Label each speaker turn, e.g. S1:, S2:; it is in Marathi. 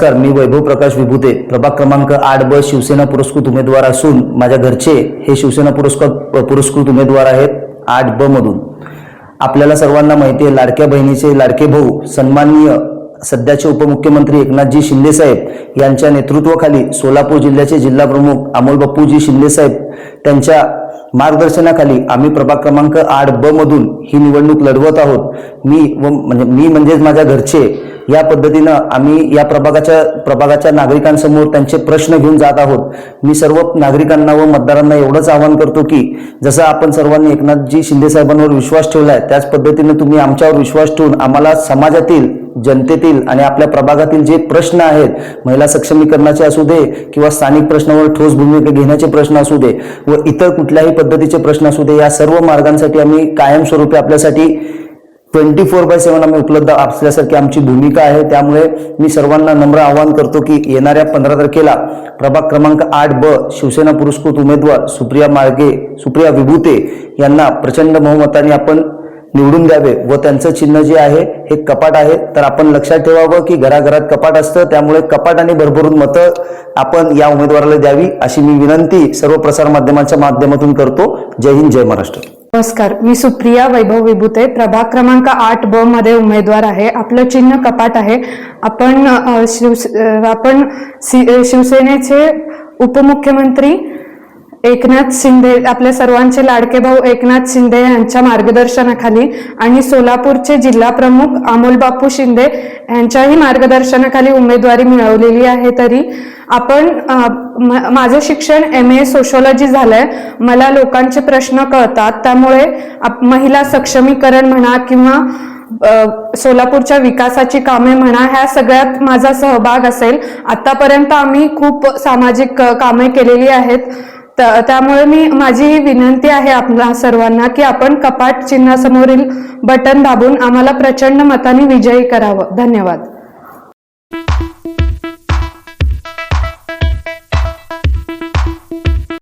S1: नमस्कार मी वैभव प्रकाश विभूते. प्रभाग क्रमांक आठ ब शिवसेना पुरस्कृत उमेदवार असून माझ्या घरचे हे शिवसेना पुरस्कार पुरस्कृत उमेदवार आहेत आठ ब मधून. आपल्याला सर्वांना माहिती आहे लाडक्या बहिणीचे लाडके भाऊ सन्माननीय सध्याचे उपमुख्यमंत्री एकनाथजी शिंदेसाहेब यांच्या नेतृत्वाखाली सोलापूर जिल्ह्याचे जिल्हा प्रमुख अमोल बापूजी शिंदेसाहेब त्यांच्या मार्गदर्शनाखाली आम्ही प्रभाग क्रमांक आठ ब मधून ही निवडणूक लढवत आहोत. मी व म्हणजे मी म्हणजेच माझ्या घरचे या पद्धतीनं आम्ही या प्रभागाच्या प्रभागाच्या नागरिकांसमोर त्यांचे प्रश्न घेऊन जात आहोत. मी सर्व नागरिकांना व मतदारांना एवढंच आवाहन करतो की जसं आपण सर्वांनी एकनाथजी शिंदे साहेबांवर विश्वास ठेवलाय त्याच पद्धतीनं तुम्ही आमच्यावर विश्वास ठेवून आम्हाला समाजातील जनतेतील आणि आपल्या प्रभागातील जे प्रश्न आहेत महिला सक्षमीकरणाचे असू दे किंवा स्थानिक प्रश्नावर ठोस भूमिका घेण्याचे प्रश्न असू दे व इतर कुठल्याही पद्धतीचे प्रश्न असू दे या सर्व मार्गांसाठी आम्ही कायमस्वरूपी आपल्यासाठी ट्वेंटी फोर बाय सेव्हन आम्ही उपलब्ध असल्यासारखी आमची भूमिका आहे. त्यामुळे मी सर्वांना नम्र आवाहन करतो की येणाऱ्या पंधरा तारखेला प्रभाग क्रमांक आठ ब शिवसेना पुरस्कृत उमेदवार सुप्रिया माळगे सुप्रिया विभूते यांना प्रचंड बहुमताने आपण निवडून द्यावे व त्यांचं चिन्ह जे आहे हे कपाट आहे. तर आपण लक्षात ठेवावं की घराघरात कपाट असतं. त्यामुळे कपाट आणि भरभरून मतं आपण या उमेदवाराला द्यावी अशी मी विनंती सर्व प्रसार माध्यमांच्या माध्यमातून करतो. जय हिंद जय महाराष्ट्र.
S2: नमस्कार मी सुप्रिया वैभव विभूते. प्रभाग क्रमांक आठ ब मध्ये उमेदवार आहे. आपलं चिन्ह कपाट आहे. आपण शिवसे शिव आपण शिवसेनेचे उपमुख्यमंत्री एकनाथ शिंदे आपल्या सर्वांचे लाडके भाऊ एकनाथ शिंदे यांच्या मार्गदर्शनाखाली आणि सोलापूरचे जिल्हा प्रमुख अमोल बापू शिंदे यांच्याही मार्गदर्शनाखाली उमेदवारी मिळवलेली आहे तरी आपण माझं शिक्षण एम ए सोशोलॉजी झालंय. मला लोकांचे प्रश्न कळतात. त्यामुळे महिला सक्षमीकरण म्हणा किंवा सोलापूरच्या विकासाची कामे म्हणा ह्या सगळ्यात माझा सहभाग असेल. आतापर्यंत आम्ही खूप सामाजिक कामे केलेली आहेत. त्यामुळे मी माझी ही विनंती आहे आपल्या सर्वांना की आपण कपाट चिन्हासमोरील बटन दाबून आम्हाला प्रचंड मताने विजयी करावं. धन्यवाद.